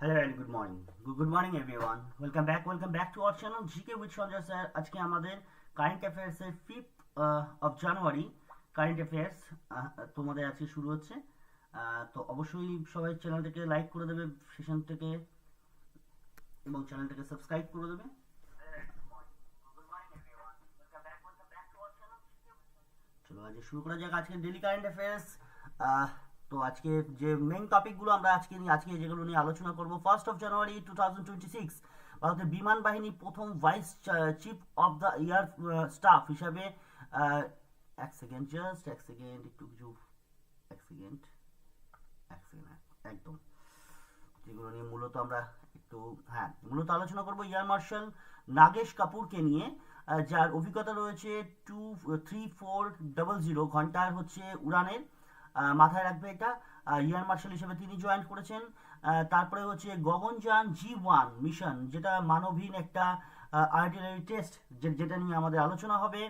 And good morning. Good, good morning everyone. Welcome back. Welcome back to our channel GK with Sanjay sir আজকে আমাদের current affairs এর fifth of January current affairs তোমাদের আজকে শুরু হচ্ছে তো অবশ্যই সবাই চ্যানেলটাকে লাইক করে দেবে সেশন থেকে এবং চ্যানেলটাকে সাবস্ক্রাইব করে দেবে চলো আজকে শুরু করা যাক আজকে ডেলি কারেন্ট অ্যাফেয়ার্স তো আজকে যে মেইন টপিকগুলো আমরা আজকে নিয়ে, আজকে যেগুলো নিয়ে আলোচনা করব first of January two thousand twenty six ভারতের বিমান বাহিনী প্রথম vice chief of the air staff হিসাবে এক সেকেন্ড জাস্ট এক সেকেন্ড একটু কিছু, এক সেকেন্ড এক সেকেন্ড একদম। যেগুলো নিয়ে মূলত আমরা একটু হ্যাঁ মূলত আলোচনা করব এয়ার মার্শাল নাগেশ কাপুরকে নিয়ে যার অভিজ্ঞতা রয়েছে two three four double zero ঘণ্টার হচ্ছে উড়ানের। মাথায় রাখবে এটা। এয়ার মার্শাল হিসেবে তিনি জয়েন করেছেন। তারপরে হচ্ছে গগনযান জি ওয়ান মিশন যেটা মানবহীন একটা আর্টিলারি টেস্ট যেটা নিয়ে আমাদের আলোচনা হবে।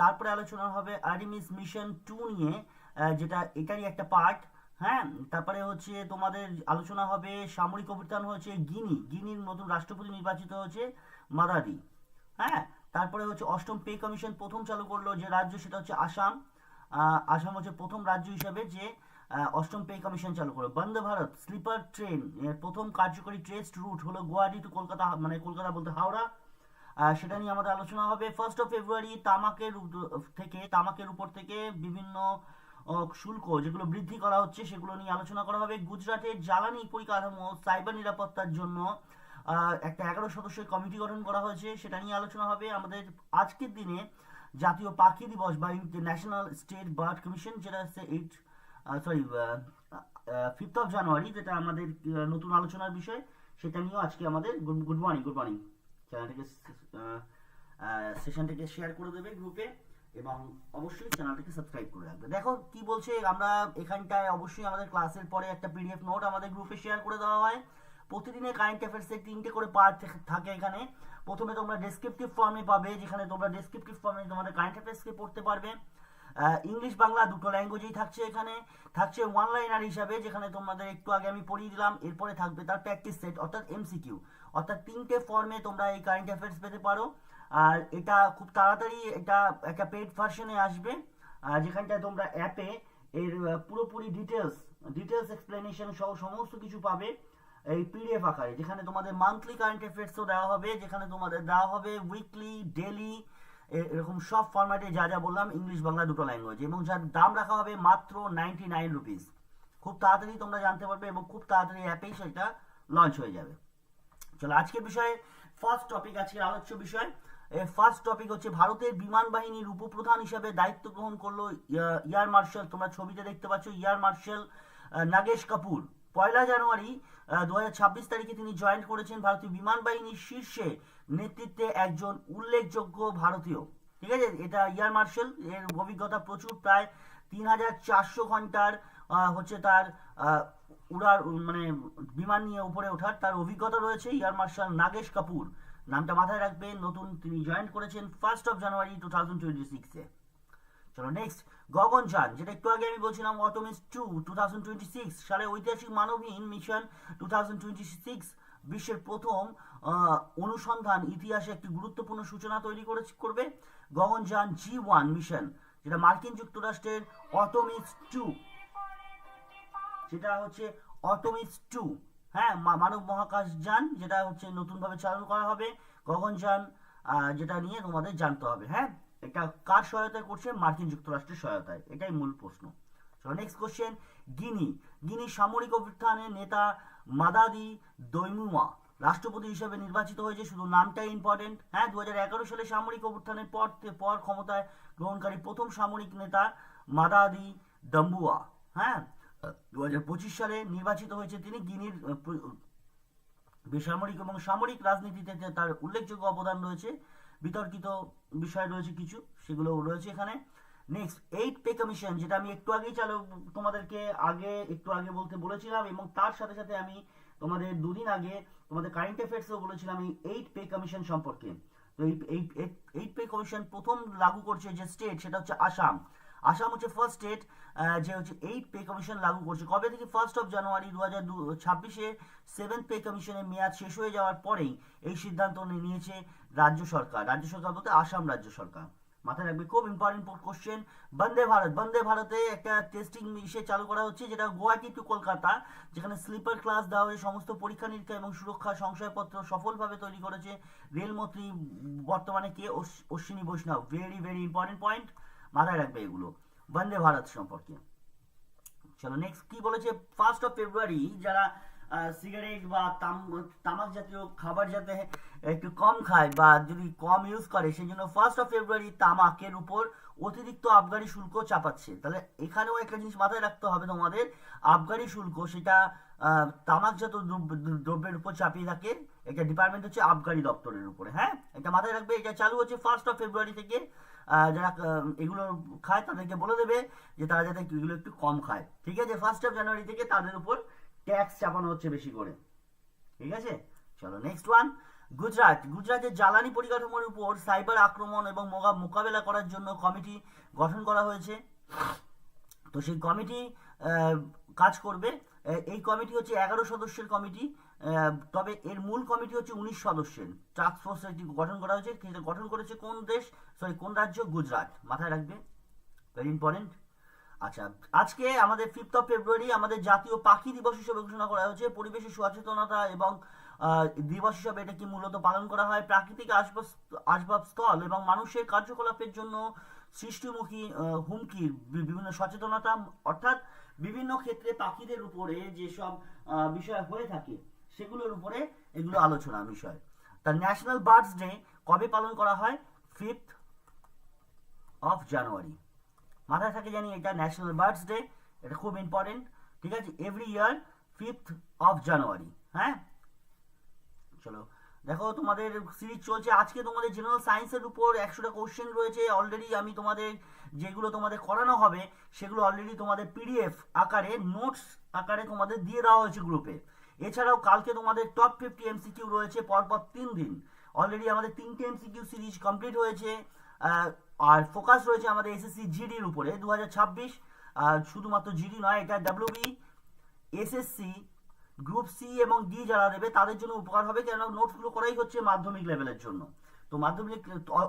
তারপরে আলোচনা হবে আর্টিমিস মিশন টু নিয়ে যেটা এটারই একটা পার্ট হ্যাঁ? তারপরে হচ্ছে তোমাদের আলোচনা হবে সামরিক অভ্যুত্থান হচ্ছে গিনি, গিনির নতুন রাষ্ট্রপতি নির্বাচিত হচ্ছে মাদারি হ্যাঁ? তারপরে হচ্ছে অষ্টম পে কমিশন প্রথম চালু করল যে রাজ্য, সেটা হচ্ছে আসাম। আসাম হচ্ছে প্রথম রাজ্য হিসাবে যে অষ্টম পে কমিশন চালু করল। বন্দে ভারত, স্লিপার ট্রেন প্রথম কার্যকরী ট্রেস্ট রুট হলো গুয়াহাটি টু কলকাতা মানে কলকাতা বলতে হাওড়া। সেটা নিয়ে আমাদের আলোচনা হবে ফার্স্ট অফ ফেব্রুয়ারি তামাকের থেকে, তামাকের উপর থেকে বিভিন্ন শুল্ক যেগুলো বৃদ্ধি করা হচ্ছে সেগুলো নিয়ে আলোচনা করা হবে। গুজরাটের জ্বালানি পরিকাঠামো সাইবার নিরাপত্তার জন্য একটা এগারো সদস্যের কমিটি গঠন করা হয়েছে, সেটা নিয়ে আলোচনা হবে। আমাদের আজকের দিনে জাতীয় পাখি দিবস বা ন্যাশনাল স্টেট বার্ড কমিশন, যেটা হচ্ছে eight sorry fifth of January যেটা আমাদের নতুন আলোচনার বিষয়, সেটা নিয়েও আজকে আমাদের গুড মর্নিং গুড মর্নিং চ্যানেলটাকে সেশনটাকে শেয়ার করে দেবে গ্রুপে এবং অবশ্যই চ্যানেলটাকে সাবস্ক্রাইব করে রাখবে। দেখো, কি বলছে, আমরা এখানটায় অবশ্যই আমাদের ক্লাসের পরে একটা পিডিএফ নোট আমাদের গ্রুপে শেয়ার করে দেওয়া হয়। প্রতিদিনের কারেন্ট অ্যাফেয়ার্সের তিনটে করে পার্ট থাকে এখানে। প্রথমে তোমরা ডেসক্রিপটিভ ফর্মে পাবে, যেখানে তোমরা ডেসক্রিপটিভ ফর্মে তোমাদের কারেন্ট অ্যাফেয়ার্সকে পড়তে পারবে। ইংলিশ বাংলা দুটো ল্যাঙ্গুয়েজেই থাকছে এখানে। থাকছে ওয়ান লাইনার হিসাবে, যেখানে তোমাদের একটু আগে আমি পড়িয়ে দিলাম, এরপরে থাকবে তার প্র্যাকটিস সেট অর্থাৎ এমসিকিউ অর্থাৎ তিনটে ফর্মে তোমরা এই কারেন্ট অ্যাফেয়ার্স পেতে পারো। আর এটা খুব তাড়াতাড়ি এটা একটা পেড ভার্সনে আসবে। আর যেখানটায় তোমরা অ্যাপে এর পুরোপুরি ডিটেলস ডিটেলস এক্সপ্লেনেশন সহ সমস্ত কিছু পাবে। এই পিডিএফ আকারে, যেখানে তোমাদের মান্থলি কারেন্ট অ্যাফেয়ার্সও দেওয়া হবে, যেখানে তোমাদের দেওয়া হবে উইকলি ডেলি এরকম সব ফরম্যাটে যা যা বললাম ইংলিশ বাংলা দুটো ল্যাঙ্গুয়েজ এবং যার দাম রাখা হবে মাত্র নাইনটি নাইন রুপিস খুব তাড়াতাড়ি তোমরা জানতে পারবে এবং খুব তাড়াতাড়ি অ্যাপেই সেটা লঞ্চ হয়ে যাবে। চলো, আজকের বিষয়ে ফার্স্ট টপিক আজকের আলোচ্য বিষয়। ফার্স্ট টপিক হচ্ছে ভারতের বিমান বাহিনীর উপপ্রধান হিসাবে দায়িত্ব গ্রহণ করল ইয়ার মার্শাল তোমরা ছবিতে দেখতে পাচ্ছ ইয়ার মার্শাল নাগেশ কাপুর। পয়লা জানুয়ারি দু হাজার ছাব্বিশ তারিখে তিনি জয়েন করেছেন ভারতীয় বিমান বাহিনীর শীর্ষে নেতৃত্বে একজন উল্লেখযোগ্য ভারতীয়। ঠিক আছে? এটা ইয়ার মার্শাল এর অভিজ্ঞতা প্রচুর, প্রায় তিন হাজার চারশো ঘণ্টার হচ্ছে তার উড়ার মানে বিমান নিয়ে উপরে ওঠার তার অভিজ্ঞতা রয়েছে এয়ার মার্শাল নাগেশ কাপুর। নামটা মাথায় রাখবেন, নতুন তিনি জয়েন করেছেন first of January two thousand twenty সিক্সে চলো নেক্সট গগনযান যেটা একটু আগে আমি বলছিলাম Artemis two two thousand twenty six সালে ঐতিহাসিক মানবহীন mission two thousand twenty six বিশ্বের প্রথম অনুসন্ধান ইতিহাসে একটি গুরুত্বপূর্ণ সূচনা তৈরি করে করবে গগনযান জি ওয়ান মিশন যেটা মার্কিন যুক্তরাষ্ট্রের অটোমিস টু সেটা হচ্ছে অটোমিস টু হ্যাঁ মানব মহাকাশ যান, যেটা হচ্ছে নতুনভাবে চালু করা হবে গগনযান যেটা নিয়ে তোমাদের জানতে হবে হ্যাঁ? এটা কার সহায়তায় করছে মার্কিন যুক্তরাষ্ট্রের সহায়তায়। এটাই মূল প্রশ্ন। চলো নেক্সট কোশ্চেন গিনি। গিনি সামরিক অভ্যুত্থানের নেতা মাদাদি দৈমুমা রাষ্ট্রপতি হিসেবে নির্বাচিত হয়েছে। শুধু নামটাই ইম্পর্টেন্ট হ্যাঁ দু সালে সামরিক অভ্যুত্থানের পর পর ক্ষমতায় গ্রহণকারী প্রথম সামরিক নেতা মাদাদি দম্বুয়া। হ্যাঁ দু হাজার পঁচিশ সালে নির্বাচিত হয়েছে তিনি। গিনির বেসামরিক এবং সামরিক রাজনীতিতে তার উল্লেখযোগ্য অবদান রয়েছে। বিতর্কিত বিষয় রয়েছে কিছু, সেগুলো রয়েছে এখানে। নেক্সট এইট পে কমিশন যেটা আমি একটু আগেই চালু, তোমাদেরকে আগে, একটু আগে বলতে বলেছিলাম, এবং তার সাথে সাথে আমি তোমাদের দুদিন আগে তোমাদের কারেন্ট অ্যাফেয়ার্সেও বলেছিলাম এই এইট পে কমিশন সম্পর্কে। তো এই এইট পে কমিশন প্রথম লাগু করছে যে স্টেট সেটা হচ্ছে আসাম আসাম হচ্ছে ফার্স্ট স্টেট যে হচ্ছে এইট পে কমিশন লাগু করছে। কবে থেকে ফার্স্ট অফ জানুয়ারি দু হাজার ছাব্বিশে সেভেন্থ পে কমিশনের মেয়াদ শেষ হয়ে যাওয়ার পরেই এই সিদ্ধান্ত নিয়েছে রাজ্য সরকার। রাজ্য সরকার বলতে আসাম রাজ্য সরকার। মাথায় রাখবে, খুব ইম্পর্টেন্ট কোশ্চেন বন্দে ভারত। বন্দে ভারতে একটা টেস্টিং ইসে চালু করা হচ্ছে, যেটা গুয়াহাটি টু কলকাতা যেখানে স্লিপার ক্লাস দেওয়া হয়ে সমস্ত পরীক্ষা নিরীক্ষা এবং সুরক্ষা সংশয়পত্র সফলভাবে তৈরি করেছে রেলমন্ত্রী বর্তমানে কে? অশ্বিনী বৈষ্ণব। ভেরি ভেরি ইম্পর্টেন্ট পয়েন্ট মাথায় রাখবে এগুলো। বন্দে ভারত সম্পর্কে। চলো নেক্সট কি বলেছে? ফার্স্ট অফ ফেব্রুয়ারি যারা সিগারেট বা তাম- তামাক জাতীয় খাবার যাতে একটু কম খায় বা যদি কম ইউজ করে সেই জন্য ফার্স্ট অফ ফেব্রুয়ারি তামাকের উপর অতিরিক্ত আবগারি শুল্ক চাপাচ্ছে। তাহলে এখানেও একটা জিনিস মাথায় রাখতে হবে তোমাদের। আবগারি শুল্ক সেটা তামাকজাত দ্রব্য- দ্রব্যের উপর চাপিয়ে থাকে। এটা ডিপার্টমেন্ট হচ্ছে আবগারি দপ্তরের উপরে হ্যাঁ? এটা মাথায় রাখবে। এটা চালু হচ্ছে ফার্স্ট অফ ফেব্রুয়ারি থেকে। যারা এগুলো খায় তাদেরকে বলে দেবে যে তারা যাতে এগুলো একটু কম খায়। ঠিক আছে? ফার্স্ট অফ জানুয়ারি থেকে তাদের উপর ট্যাক্স চাপানো হচ্ছে বেশি করে। ঠিক আছে? চলো নেক্সট ওয়ান গুজরাট। গুজরাটের জ্বালানি পরিকাঠামোর উপর সাইবার আক্রমণ এবং মোকা- মোকাবেলা করার জন্য কমিটি গঠন করা হয়েছে। তো সেই কমিটি কাজ করবে। এই কমিটি হচ্ছে এগারো সদস্যের কমিটি তবে এর মূল কমিটি হচ্ছে উনিশ সদস্যের। টাস্ক ফোর্স একটি গঠন করা হয়েছে, সেটা গঠন করেছে কোন দেশ সরি কোন রাজ্য? গুজরাট। মাথায় রাখবে ভেরি ইম্পর্টেন্ট আচ্ছা আজকে আমাদের ফিফথ অফ ফেব্রুয়ারি আমাদের জাতীয় পাখি দিবস হিসেবে ঘোষণা করা হয়েছে। পরিবেশের সচেতনতা এবং দিবস হিসাবে এটাকে মূলত পালন করা হয়। প্রাকৃতিক আসবাব আসবাবস্থল এবং মানুষের কার্যকলাপের জন্য সৃষ্টিমুখী হুমকির বিভিন্ন সচেতনতা, অর্থাৎ বিভিন্ন ক্ষেত্রে পাখিদের উপরে যেসব বিষয় হয়ে থাকে, সেগুলোর উপরে এগুলো আলোচনা বিষয়। তা ন্যাশনাল বার্ডস ডে কবে পালন করা হয়? ফিফথ অফ জানুয়ারি মাথায় থাকে জানি এটা ন্যাশনাল বার্ডস ডে এটা খুব ইম্পর্টেন্ট ঠিক আছে? Every year fifth of January হ্যাঁ? চলো দেখো, তোমাদের সিরিজ চলছে। আজকে তোমাদের জেনারেল সায়েন্সের উপর একশোটা কোশ্চেন রয়েছে। অলরেডি আমি তোমাদের যেগুলো তোমাদের করানো হবে, সেগুলো অলরেডি তোমাদের পিডিএফ আকারে নোটস আকারে তোমাদের দিয়ে দেওয়া হয়েছে গ্রুপে এছাড়াও কালকে তোমাদের টপ ফিফটি এমসিকিউ রয়েছে, পরপর তিন দিন। অলরেডি আমাদের তিনটে এমসিকিউ সিরিজ কমপ্লিট হয়েছে। আর ফোকাস রয়েছে আমাদের এসএসসি জিডির উপরে দু হাজার ছাব্বিশ শুধুমাত্র জিডি নয়, এটা ডাব্লিউবি এসএসসি গ্রুপ সি এবং ডি যারা দেবে, তাদের জন্য উপকার হবে কেননা নোটসগুলো করাই হচ্ছে মাধ্যমিক লেভেলের জন্য। তো মাধ্যমিক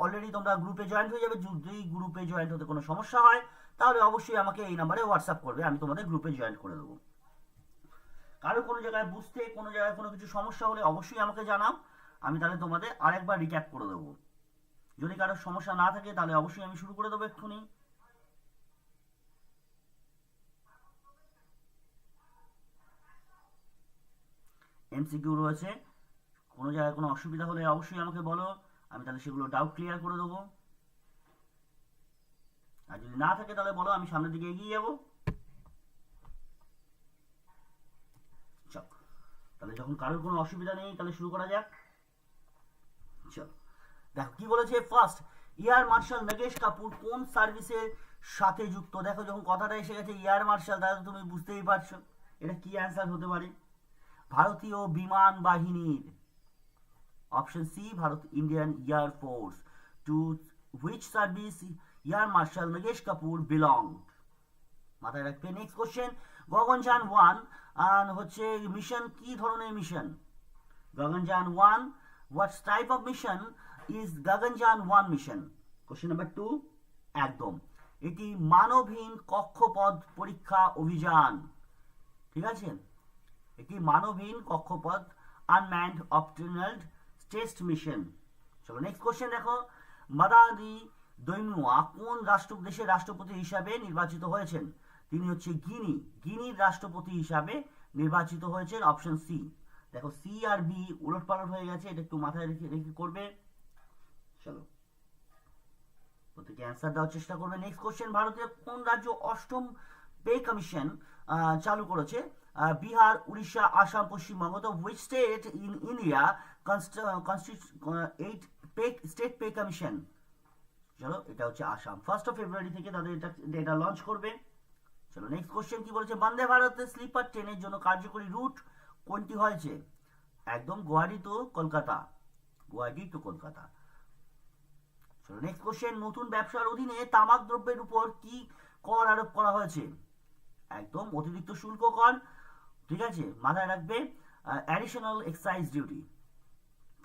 অলরেডি তোমরা গ্রুপে জয়েন্ট হয়ে যাবে। যদি গ্রুপে জয়েন্ট হতে কোনো সমস্যা হয়, তাহলে অবশ্যই আমাকে এই নাম্বারে হোয়াটসঅ্যাপ করবে, আমি তোমাদের গ্রুপে জয়েন্ট করে দেবো। কারও কোনো জায়গায় বুঝতে, কোনো জায়গায় কোনো কিছু সমস্যা হলে অবশ্যই আমাকে জানাও, আমি তাহলে তোমাদের আরেকবার রিক্যাপ করে দেবো। যদি কারও সমস্যা না থাকে, তাহলে অবশ্যই আমি শুরু করে দেবো এক্ষুনি। এমসিকিউ রয়েছে, কোনো জায়গায় কোনো অসুবিধা হলে অবশ্যই আমাকে বলো, আমি তাহলে সেগুলো ডাউট ক্লিয়ার করে দেবো। আর যদি না থাকে তাহলে বলো, আমি সামনের দিকে এগিয়ে যাব। চল তাহলে যখন কারোর কোনো অসুবিধা নেই, তাহলে শুরু করা যাক। চল, দেখো, কি বলেছে first air marshal Nagesh Kapoor কোন সার্ভিসের সাথে যুক্ত? দেখো, যখন কথাটা এসে গেছে এয়ার মার্শাল, তাহলে তুমি বুঝতেই পারছ। এটা কি অ্যান্সার হতে পারে? ভারতীয় বিমান বাহিনীর option C, Bharat Indian air force, to which service air marshal Nagesh Kapoor belong মাথায় রাখবে নেক্সট কোশ্চেন গগনযান ওয়ান হচ্ছে মিশন কি ধরনের mission Gaganyaan one what type of mission is Gaganyaan one mission question number two একদম। এটি মানবহীন কক্ষপথ পরীক্ষা অভিযান। ঠিক আছে? এটি মানবহীন কক্ষপথ আনম্যান্ড অপটিনাল্ড টেস্ট মিশন চলো নেক্সট কোশ্চেন দেখো। মাদাদি দৈমুয়া কোন রাষ্ট্র দেশের রাষ্ট্রপতি হিসাবে নির্বাচিত হয়েছেন? তিনি হচ্ছে গিনি। গিনির রাষ্ট্রপতি হিসাবে নির্বাচিত হয়েছেন অপশন সি দেখো সি আর বি উলট পালট হয়ে গেছে, এটা একটু মাথায় রেখে রেখে করবে। চলো। প্রত্যেকে অ্যান্সার দেওয়ার চেষ্টা করবে। নেক্সট কোশ্চেন ভারতের কোন রাজ্য অষ্টম পে কমিশন চালু করেছে? বিহার উড়িষ্যা আসাম পশ্চিমবঙ্গ তো which state in India eight pay state pay commission চলো, এটা হচ্ছে আসাম ফার্স্ট অফ ফেব্রুয়ারি থেকে তাদের এটা এটা লঞ্চ করবে। চলো নেক্সট কোশ্চেন কি বলেছে? বন্দে ভারতে স্লিপার ট্রেনের জন্য কার্যকরী রুট কোনটি হয়েছে? একদম গুয়াহাটি টু কলকাতা। গুয়াহাটি টু কলকাতা। চলো নেক্সট কোশ্চেন নতুন ব্যবসার অধীনে তামাক দ্রব্যের উপর কি কর আরোপ করা হয়েছে? একদম অতিরিক্ত শুল্ক কর ঠিক আছে, মাথায় রাখবে additional excise duty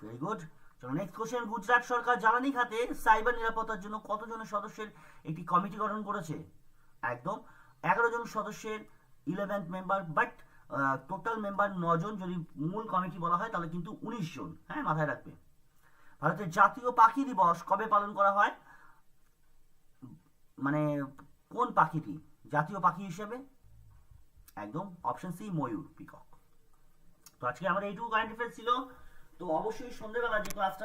very good চলো নেক্সট কোশ্চেন গুজরাট সরকার জ্বালানি খাতে সাইবার নিরাপত্তার জন্য কতজনের সদস্যের একটি কমিটি গঠন করেছে? একদম, এগারো জন সদস্যের eleventh member but total member নজন যদি মূল কমিটি বলা হয়, তাহলে কিন্তু উনিশ জন হ্যাঁ মাথায় রাখবে। ভারতের জাতীয় পাখি দিবস কবে পালন করা হয়? মানে কোন পাখিটি? জাতীয় পাখি হিসেবে? একদম অপশন সি ময়ূর পিকক। তো আজকে আমাদের এইটুকু কারেন্ট অ্যাফেয়ার ছিল। তো অবশ্যই সন্ধ্যেবেলা যে ক্লাসটা